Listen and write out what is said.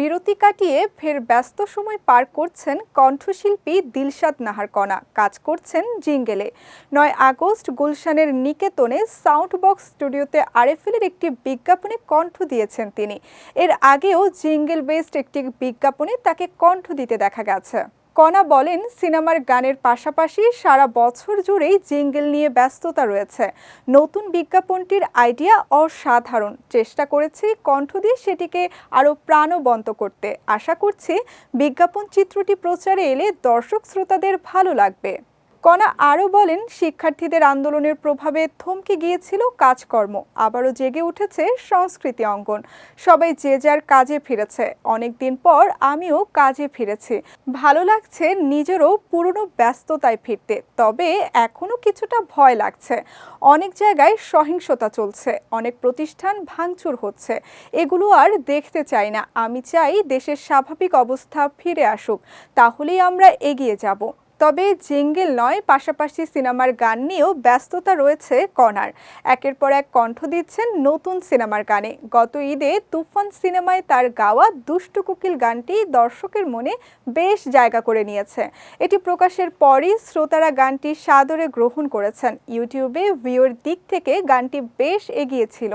বিরতি কাটিয়ে ফের ব্যস্ত সময় পার করছেন কণ্ঠশিল্পী দিলশাদ নাহারকণা। কাজ করছেন জিঙ্গেলে। নয় আগস্ট গুলশানের নিকেতনে সাউন্ড বক্স স্টুডিওতে আরএফএলের একটি বিজ্ঞাপনে কণ্ঠ দিয়েছেন তিনি। এর আগেও জিঙ্গেল বেসড একটি বিজ্ঞাপনে তাকে কণ্ঠ দিতে দেখা গেছে। কণা বলেন, সিনেমার গানের পাশাপাশি সারা বছর জুড়েই জিঙ্গেল নিয়ে ব্যস্ততা রয়েছে। নতুন বিজ্ঞাপনটির আইডিয়া অসাধারণ। চেষ্টা করেছি কণ্ঠ দিয়ে সেটিকে আরও প্রাণবন্ত করতে। আশা করছি বিজ্ঞাপন চিত্রটি প্রচারে এলে দর্শক শ্রোতাদের ভালো লাগবে। কণা আরও বলেন, শিক্ষার্থীদের আন্দোলনের প্রভাবে থমকে গিয়েছিল কাজকর্ম। আবারও জেগে উঠেছে সংস্কৃতি অঙ্গন। সবাই যে যার কাজে ফিরেছে। অনেকদিন পর আমিও কাজে ফিরেছি। ভালো লাগছে নিজেরও পুরনো ব্যস্ততায় ফিরতে। তবে এখনও কিছুটা ভয় লাগছে। অনেক জায়গায় সহিংসতা চলছে। অনেক প্রতিষ্ঠান ভাঙচুর হচ্ছে। এগুলো আর দেখতে চাই না। আমি চাই দেশের স্বাভাবিক অবস্থা ফিরে আসুক। তাহলেই আমরা এগিয়ে যাব। তবে জিঙ্গেল নয়, পাশাপাশি সিনেমার গান নিয়েও ব্যস্ততা রয়েছে কনার একের পর এক কণ্ঠ দিচ্ছেন নতুন সিনেমার গানে। গত ঈদে তুফান সিনেমায় তার গাওয়া দুষ্টু কুকিল গানটি দর্শকের মনে বেশ জায়গা করে নিয়েছে। এটি প্রকাশের পরই শ্রোতারা গানটি সাদরে গ্রহণ করেছেন। ইউটিউবে ভিউর দিক থেকে গানটি বেশ এগিয়েছিল